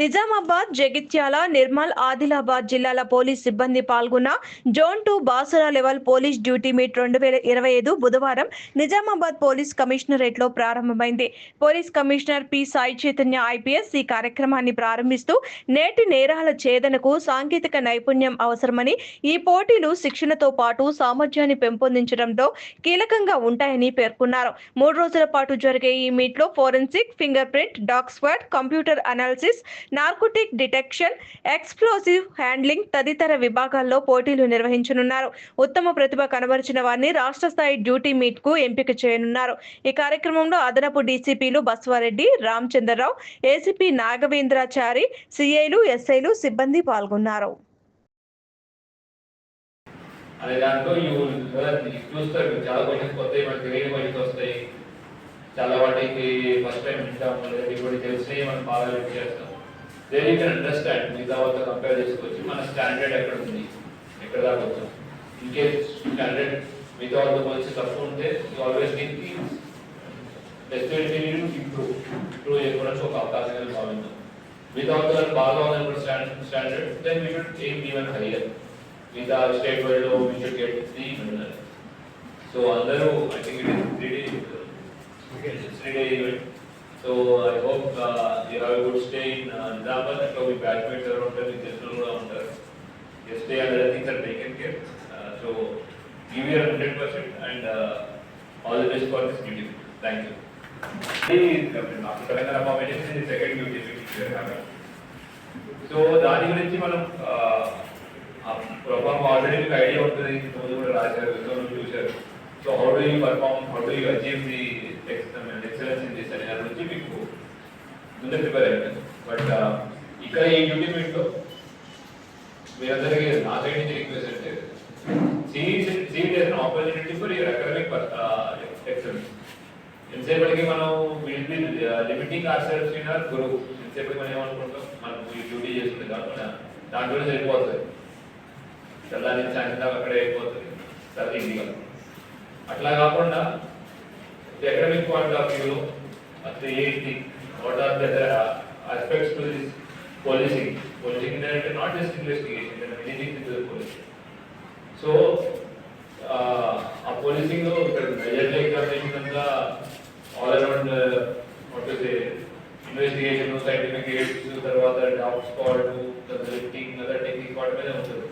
నిజామాబాద్ జగిత్యాల నిర్మల్ ఆదిలాబాద్ జిల్లాల పోలీస్ సిబ్బంది పాల్గొన్న zone two Basara level police duty meet రెండు వేల ఇరవై ఐదు బుధవారం నిజామాబాద్ పోలీస్ కమిషనరేట్లో ప్రారంభమైంది. Police commissioner P. Sai Chaitanya IPS ఈ కార్యక్రమాన్ని ప్రారంభిస్తూ నేటి నేరాల ఛేదనకు సాంకేతిక నైపుణ్యం అవసరమని ఈ పోటీలు శిక్షణతో పాటు సామర్థ్యాన్ని పెంపొందించడంలో కీలకంగా ఉంటాయని పేర్కొన్నారు. మూడు రోజుల పాటు జరిగే ఈ మీట్లో forensic finger print dog squad computer analysis narcotic detection explosive handling తదితర విభాగాల్లో పోటీలు నిర్వహించనున్నారు. ఉత్తమ ప్రతిభ కనబరిచిన వారిని రాష్ట్ర స్థాయి డ్యూటీ మీట్కు ఎంపిక చేయనున్నారు. ఈ కార్యక్రమంలో అదనపు డీసీపీలు బస్వారెడ్డి రామచంద్రరావు ఏసీపీ నాగవేంద్రాచారి సిఐలు ఎస్ఐలు సిబ్బంది పాల్గొన్నారు. అనే దాంట్లో చూస్తారు చాలా క్వశ్చన్స్ వస్తాయి మనకి తెలియని క్వశ్చన్స్ వస్తాయి. చాలా వాటికి ఫస్ట్ టైం వింటాం లేదా ఇప్పుడు తెలిసినవి మనం బాగా లిఫ్ట్ చేస్తాం దేర్ యూ కెన్ అండర్స్టాండ్ మిగతా వాళ్ళతో కంపేర్ చేసుకోవచ్చు మన స్టాండర్డ్ ఎక్కడ ఉంది ఎక్కడ దాకా వచ్చాం ఇన్ కేస్ స్టాండర్డ్ మిగతా వాళ్ళతో పోల్చి తప్పు ఉంటే ఆల్వేస్ దీనికి డెస్టినేషన్ ఇంప్రూవ్ ఇంప్రూవ్ చేసుకోవడానికి ఒక అవకాశం అనేది భావించాం మిగతా వాళ్ళతో బాగా ఉందని కూడా standard standard then we should aim even higher మిగతా స్టేట్ వైడ్ లో we should get the medal so అందరూ I think it is three day three day event so I hope you have good stay in Nizamabad అట్లా మీ batchmates ఎవరు ఉంటారు మీ తెలిసిన కూడా ఉంటారు you stay and other things are taken care so give your hundred percent and all the best for this duty thank you నాకు Telangana formation second duty so దాని గురించి మనం పర్ఫామ్ ఆల్రెడీ మీకు ఐడియా ఉంటుంది ఇంతకుముందు కూడా రాశారు ఇంతకుముందు చూశారు so how do you perform how do you achieve the excellence ముందే ప్రిపేర్ అయిపోయింది బట్ ఇక్కడ ఈ డ్యూటీ మీట్లో మీరందరికీ నా సైడ్ నుంచి రిక్వెస్ట్ అంటే see it is opportunity for your academic excellence ఎంతసేపటికి మనం will be limiting our self in our గురువు ఎంతసేపటికి మనం ఏమనుకుంటాం? మనం ఈ డ్యూటీ చేసుకుంటే దాంట్లో దాంట్లో సరిపోతుంది తెల్లారి నుంచి సాయంత్రం దాకా అక్కడే అయిపోతుంది. సరే ఇంటికి అట్లా కాకుండా అకాడమిక్ పాయింట్ ఆఫ్ వ్యూలో వ్యూ అసలు ఏంటి what are the aspects to this policing policing అంటే not just investigation anything to policing so uh policing లో ఇక్కడ మెజర్ ఎగ్జామినేషన్ అంతా all around what is investigation scientific aids తర్వాత dog squad lifting other technique వాటి మీద ఉంటుంది